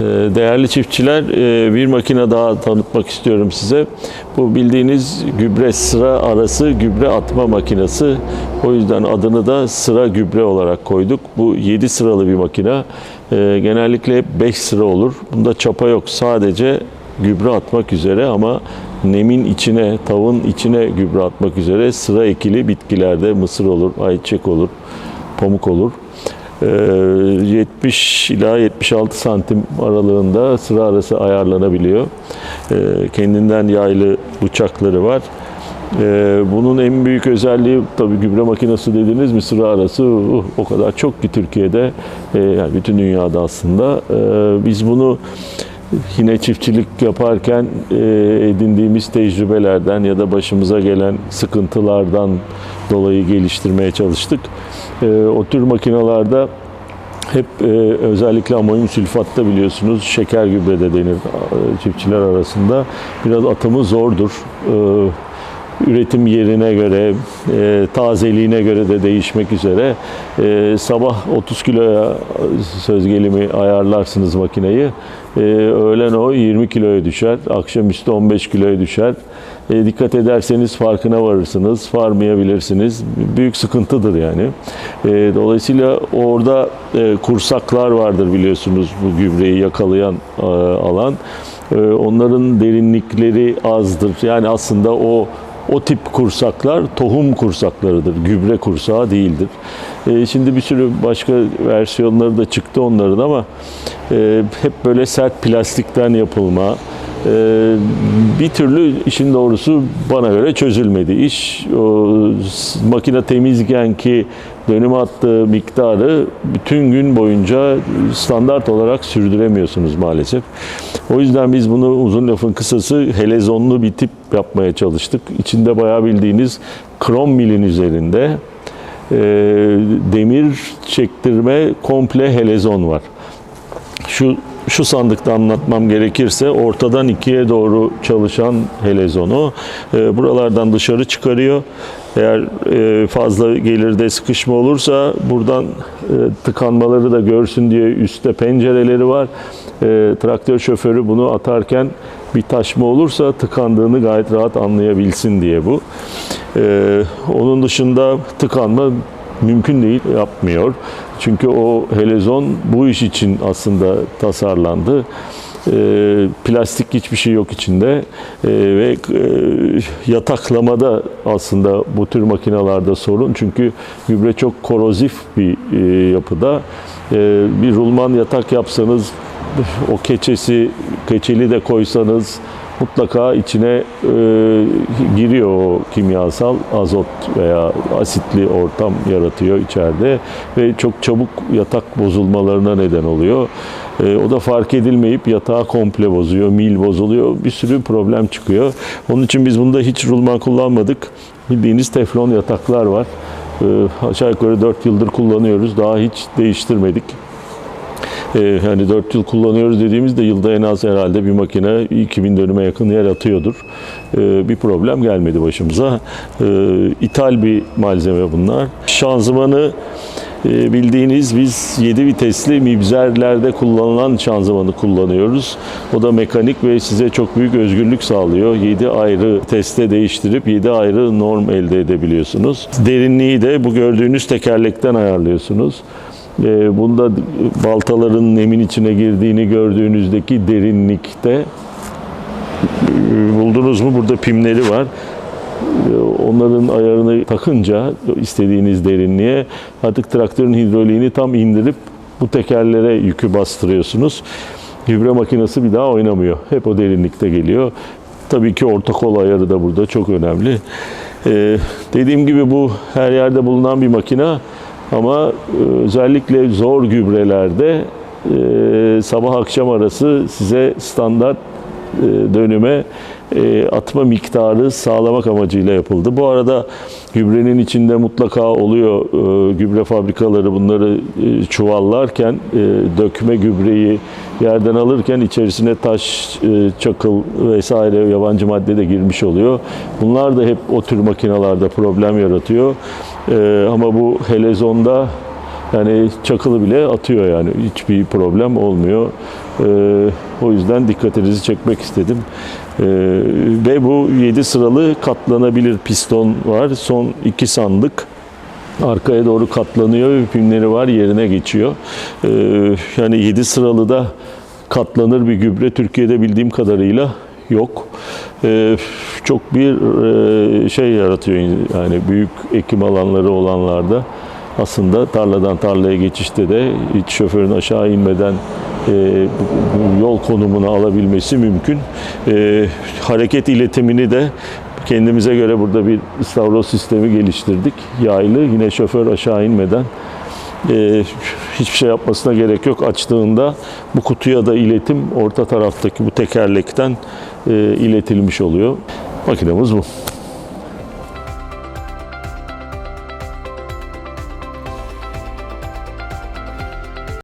Ee, Değerli çiftçiler, e, bir makine daha tanıtmak istiyorum size. Bu bildiğiniz gübre sıra arası gübre atma makinesi. O yüzden adını da sıra gübre olarak koyduk. Bu 7 sıralı bir makine. Ee, Genellikle hep 5 sıra olur. Bunda çapa yok. Sadece gübre atmak üzere ama nemin içine, tavın içine gübre atmak üzere sıra ekili bitkilerde mısır olur, ayçiçek olur, pamuk olur. Ee, 70 ila 76 santim aralığında sıra arası ayarlanabiliyor. Ee, Kendinden yaylı bıçakları var. Ee, Bunun en büyük özelliği tabii gübre makinesi dediniz mi sıra arası uh, o kadar çok ki Türkiye'de e, yani bütün dünyada aslında. Ee, Biz bunu yine çiftçilik yaparken e, edindiğimiz tecrübelerden ya da başımıza gelen sıkıntılardan dolayı geliştirmeye çalıştık. E, o tür makinalarda hep e, özellikle amonyum sülfatta biliyorsunuz şeker gübre de denir çiftçiler arasında. Biraz atımı zordur. Üretim yerine göre, e, tazeliğine göre de değişmek üzere. E, sabah 30 kiloya söz gelimi ayarlarsınız makineyi. E, öğlen o 20 kiloya düşer, akşamüstü 15 kiloya düşer. E, dikkat ederseniz farkına varırsınız, varmayabilirsiniz. Büyük sıkıntıdır yani. E, dolayısıyla orada e, kursaklar vardır biliyorsunuz bu gübreyi yakalayan e, alan. E, onların derinlikleri azdır. Yani aslında o o tip kursaklar tohum kursaklarıdır. Gübre kursağı değildir. E, şimdi bir sürü başka versiyonları da çıktı onların ama e, hep böyle sert plastikten yapılma, ee, bir türlü işin doğrusu bana göre çözülmedi iş. O makine temizken ki dönüm attığı miktarı bütün gün boyunca standart olarak sürdüremiyorsunuz maalesef. O yüzden biz bunu uzun lafın kısası helezonlu bir tip yapmaya çalıştık. İçinde bayağı bildiğiniz krom milin üzerinde e, demir çektirme komple helezon var şu şu sandıkta anlatmam gerekirse ortadan ikiye doğru çalışan helezonu e, buralardan dışarı çıkarıyor. Eğer e, fazla gelirde sıkışma olursa buradan e, tıkanmaları da görsün diye üstte pencereleri var. E, traktör şoförü bunu atarken bir taşma olursa tıkandığını gayet rahat anlayabilsin diye bu. E, onun dışında tıkanma mümkün değil, yapmıyor. Çünkü o helezon bu iş için aslında tasarlandı. Ee, plastik hiçbir şey yok içinde Ee, ve e, yataklamada aslında bu tür makinalarda sorun çünkü gübre çok korozif bir e, yapıda Ee, bir rulman yatak yapsanız o keçesi keçeli de koysanız mutlaka içine e, giriyor o kimyasal azot veya asitli ortam yaratıyor içeride ve çok çabuk yatak bozulmalarına neden oluyor. E, o da fark edilmeyip yatağı komple bozuyor, mil bozuluyor, bir sürü problem çıkıyor. Onun için biz bunda hiç rulman kullanmadık. Bildiğiniz teflon yataklar var. E, aşağı yukarı 4 yıldır kullanıyoruz. Daha hiç değiştirmedik. Ee, hani 4 yıl kullanıyoruz dediğimizde yılda en az herhalde bir makine 2000 dönüme yakın yer atıyordur. Ee, bir problem gelmedi başımıza. Ee, ithal bir malzeme bunlar. Şanzımanı e, bildiğiniz biz 7 vitesli mibzerlerde kullanılan şanzımanı kullanıyoruz. O da mekanik ve size çok büyük özgürlük sağlıyor. 7 ayrı teste değiştirip 7 ayrı norm elde edebiliyorsunuz. Derinliği de bu gördüğünüz tekerlekten ayarlıyorsunuz. Ee, Bunda baltaların nemin içine girdiğini gördüğünüzdeki derinlikte e, buldunuz mu? Burada pimleri var. Ee, Onların ayarını takınca istediğiniz derinliğe artık traktörün hidroliğini tam indirip bu tekerlere yükü bastırıyorsunuz. Gübre makinesi bir daha oynamıyor. Hep o derinlikte geliyor. Tabii ki orta kol ayarı da burada çok önemli. Ee, dediğim gibi bu her yerde bulunan bir makine ama e, özellikle zor gübrelerde e, sabah akşam arası size standart e, dönüme atma miktarı sağlamak amacıyla yapıldı. Bu arada gübrenin içinde mutlaka oluyor gübre fabrikaları bunları çuvallarken dökme gübreyi yerden alırken içerisine taş, çakıl vesaire yabancı madde de girmiş oluyor. Bunlar da hep o tür makinalarda problem yaratıyor. E, ama bu helezonda Yani çakılı bile atıyor yani hiçbir problem olmuyor. Ee, o yüzden dikkatinizi çekmek istedim. Ee, ve bu 7 sıralı katlanabilir piston var. Son iki sandık arkaya doğru katlanıyor ve pimleri var yerine geçiyor. Ee, yani 7 sıralı da katlanır bir gübre Türkiye'de bildiğim kadarıyla yok. Ee, çok bir e, şey yaratıyor yani büyük ekim alanları olanlarda aslında tarladan tarlaya geçişte de hiç şoförün aşağı inmeden e, yol konumunu alabilmesi mümkün. E, hareket iletimini de kendimize göre burada bir istavroz sistemi geliştirdik. Yaylı yine şoför aşağı inmeden e, hiçbir şey yapmasına gerek yok. Açtığında bu kutuya da iletim orta taraftaki bu tekerlekten e, iletilmiş oluyor. Makinemiz bu.